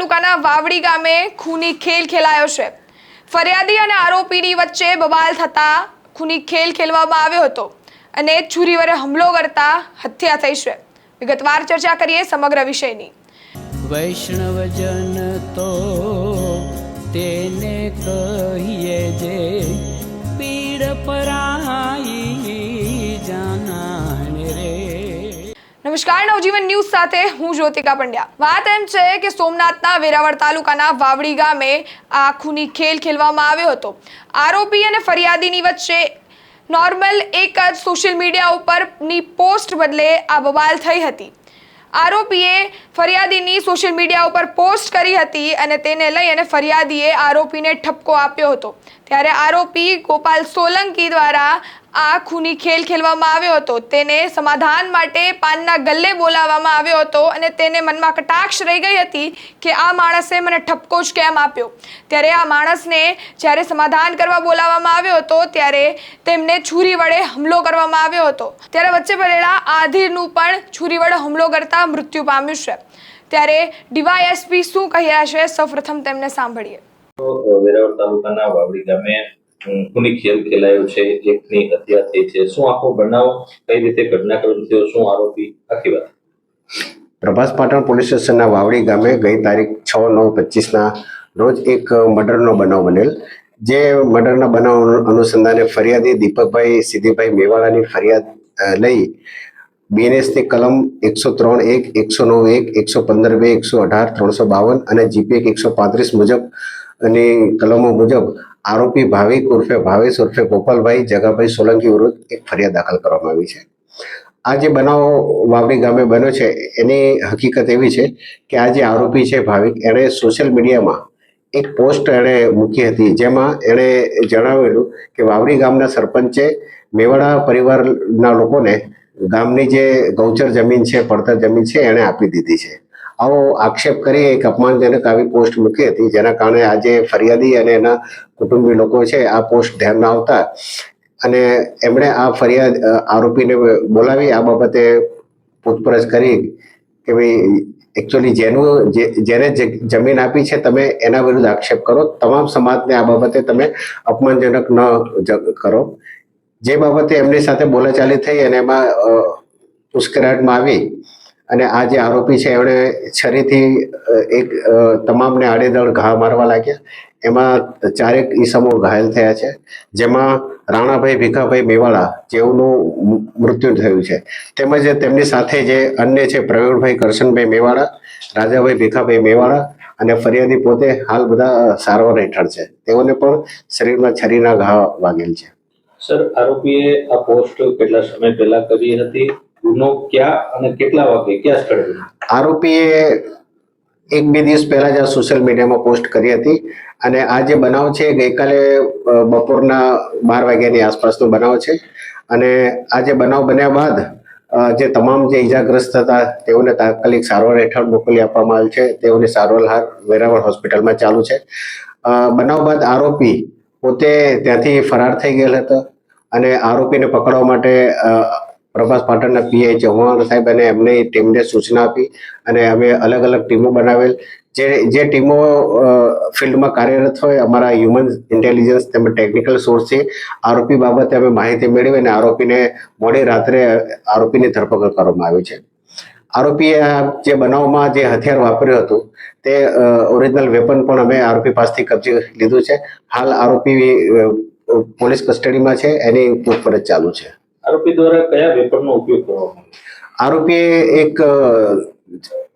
તાલુકાના વાવડી ગામે ખૂની ખેલ ખેલાયો છે. ફરિયાદી અને આરોપીની વચ્ચે બબાલ થતા ખૂની ખેલ ખેલવામાં આવ્યો હતો અને છુરી વડે હુમલો કરતા હત્યા થઈ છે. વિગતવાર ચર્ચા કરીએ સમગ્ર વિષયની. વૈષ્ણવજન તો તેને કહીએ જે પીડ પરાઈ નમસ્કાર, નવજીવન ન્યૂઝ સાથે હું જ્યોતિકા પંડ્યા. વાત એમ છે કે સોમનાથના વેરાવળ તાલુકાના વાવડી ગામે આ ખૂની ખેલ ખેલવામાં આવ્યો હતો. આરોપી અને ફરિયાદીની વચ્ચે નોર્મલ એક જ સોશિયલ મીડિયા ઉપરની પોસ્ટ બદલે આ બબાલ થઈ હતી. આરોપીએ ફરિયાદીની સોશિયલ મીડિયા ઉપર પોસ્ટ કરી હતી અને તેને લઈ અને ફરિયાદીએ આરોપીને ઠપકો આપ્યો હતો. ત્યારે આરોપી ગોપાલ સોલંકી દ્વારા આ ખૂની ખેલ ખેલવામાં આવ્યો હતો. તેને સમાધાન માટે પાનના ગલ્લે બોલાવવામાં આવ્યો હતો અને તેને મનમાં કટાક્ષ રહી ગઈ હતી કે આ માણસે મને ઠપકો જ કેમ આપ્યો? ત્યારે આ માણસને જ્યારે સમાધાન કરવા બોલાવવામાં આવ્યો હતો, ત્યારે તેમને છુરી વડે હુમલો કરવામાં આવ્યો હતો. ત્યારે વચ્ચે પડેલા આધીરનું પણ છુરી વડે હુમલો કરતા મૃત્યુ પામ્યું છે. ત્યારે ડીવાયએસપી શું કહ્યા છે? સૌપ્રથમ તેમને સાંભળીએ. વેરાવળ તાલુકાના વાવડી ગામે ખૂની ખેલ ખેલાયો છે એકની હત્યા થઈ છે. શું આખો બનાવ કઈ રીતે ઘટનાક્રમ થયો? શું આરોપી? આખી વાત. પ્રભાસ પાટણ પોલીસ સ્ટેશનના વાવડી ગામે ગઈ તારીખ છ નવ પચીસના રોજ એક મર્ડરનો બનાવ બનેલ, જે મર્ડરના બનાવ અનુસંધાને ફરિયાદી દીપકભાઈ સિદ્ધિભાઈ મેવાડાની ફરિયાદ લઈ બીએનએસની કલમ એકસો ત્રણ એક, એકસો નવ એક, એકસો પંદર બે, એકસો અઢાર, ત્રણસો બાવન અને જીપીએક એકસો પાંત્રીસ મુજબ અને કલમો મુજબ આરોપી ભાવિક ઉર્ફે ભાવેશ ઉર્ફે ગોપાલભાઈ જગાભાઈ સોલંકી વિરુદ્ધ એક ફરિયાદ દાખલ કરવામાં આવી છે. આ જે બનાવ વાવડી ગામે બન્યો છે, એની હકીકત એવી છે કે આ જે આરોપી છે ભાવિક, એણે સોશિયલ મીડિયામાં એક પોસ્ટ એણે મૂકી હતી, જેમાં એણે જણાવેલું કે વાવડી ગામના સરપંચે મેવાડા પરિવારના લોકોને ગામની જે ગૌચર જમીન છે, પડતર જમીન છે, એણે આપી દીધી છે. આવો આક્ષેપ કરી એક અપમાનજનક આવી પોસ્ટ મૂકી હતી. જેના કારણે આજે ફરિયાદી અને એના કુટુંબી લોકો છે આ પોસ્ટ ધ્યાનમાં આવતા અને એમણે આ ફરિયાદ આરોપીને બોલાવી. આ બાબતે પૂછપરછ કરી કે ભાઈ એકચ્યુઅલી જેનું જેને જમીન આપી છે, તમે એના વિરુદ્ધ આક્ષેપ કરો. તમામ સમાજને આ બાબતે તમે અપમાનજનક ન કરો. જે બાબતે એમની સાથે બોલાચાલી થઈ અને એમાં ઉશ્કેરાટમાં આવી અને આ જે આરોપી છે એમણે છરીથી એક તમામને આડેધડ ઘા મારવા લાગ્યા. એમાં ચારેક ઈસમો ઘાયલ થયા છે. જેમાં રાણાભાઈ ભીખાભાઈ મેવાડા જેઓનું મૃત્યુ થયું છે. તેમજ તેમની સાથે જે અન્ય છે, પ્રવીણભાઈ કરશનભાઈ મેવાડા, રાજાભાઈ ભીખાભાઈ મેવાડા અને ફરિયાદી પોતે હાલ બધા સારવાર હેઠળ છે. તેઓને પણ શરીરમાં છરીના ઘા વાગેલ છે. સર, આરોપીએ આ પોસ્ટ કેટલા સમય પહેલા કરી હતી? ગુનો ક્યાં અને કેટલા વાગે, ક્યાં સ્થળે આરોપીએ એક બે દિવસ પહેલા જ આ સોશિયલ મીડિયામાં પોસ્ટ કરી હતી અને આ જે બનાવ છે ગઈકાલે બપોરના બાર વાગ્યાની આસપાસનો બનાવ છે. અને આ જે બનાવ બન્યા બાદ જે તમામ જે ઈજાગ્રસ્ત હતા, તેઓને તાત્કાલિક સારવાર હેઠળ મોકલી આપવામાં આવેલ છે. તેઓની સારવાર હાલ વેરાવળ હોસ્પિટલમાં ચાલુ છે. બનાવ બાદ આરોપી પોતે ત્યાંથી ફરાર થઈ ગયેલ હતો અને આરોપીને પકડવા માટે પ્રભાસ પાટણના પીઆઈ ચૌહાણ સાહેબ અને એમની ટીમને સૂચના આપી અને અમે અલગ અલગ ટીમો બનાવેલ. જે જે ટીમો ફિલ્ડમાં કાર્યરત હોય, અમારા હ્યુમન ઇન્ટેલિજન્સ તેમજ ટેકનિકલ સોર્સથી આરોપી બાબતે અમે માહિતી મેળવી અને આરોપીને મોડી રાત્રે આરોપીની ધરપકડ કરવામાં આવી છે. આરોપીએ જે બનાવમાં જે હથિયાર વાપર્યું હતું, તે ઓરિજિનલ વેપન પણ અમે આરોપી પાસેથી કબજે લીધું છે. હાલ આરોપી પોલીસ કસ્ટડીમાં છે, એની પૂછપરછ ચાલુ છે. આરોપી દ્વારા કયા વેપનનો ઉપયોગ કરવામાં આરોપીએ એક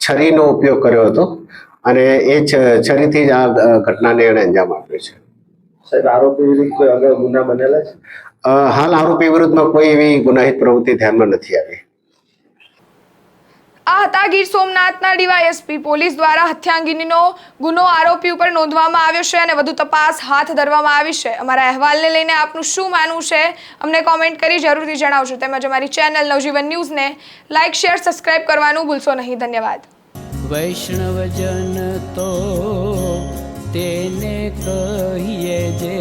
છરીનો ઉપયોગ કર્યો હતો અને એ છરીથી જ આ ઘટનાને એણે અંજામ આપ્યો છે. સાહેબ આરોપી વિરુદ્ધ કોઈ અગાઉ ગુના બનેલા છે? હાલ આરોપી વિરુદ્ધમાં કોઈ એવી ગુનાહિત પ્રવૃત્તિ ધ્યાનમાં નથી આવી. આ હતા ગીર સોમનાથના ડીવાયએસપી. પોલીસ દ્વારા હત્યાંગીનીનો ગુનો આરોપી ઉપર નોંધવામાં આવ્યો છે અને વધુ તપાસ હાથ ધરવામાં આવી છે. અમારા અહેવાલને લઈને આપનું શું માનવું છે અમને કોમેન્ટ કરી જરૂરથી જણાવજો. તેમજ અમારી ચેનલ નવજીવન ન્યૂઝને લાઇક શેર, સબસ્ક્રાઇબ કરવાનું ભૂલશો નહીં. ધન્યવાદ. વૈષ્ણવજન તો તેને કહીએ જે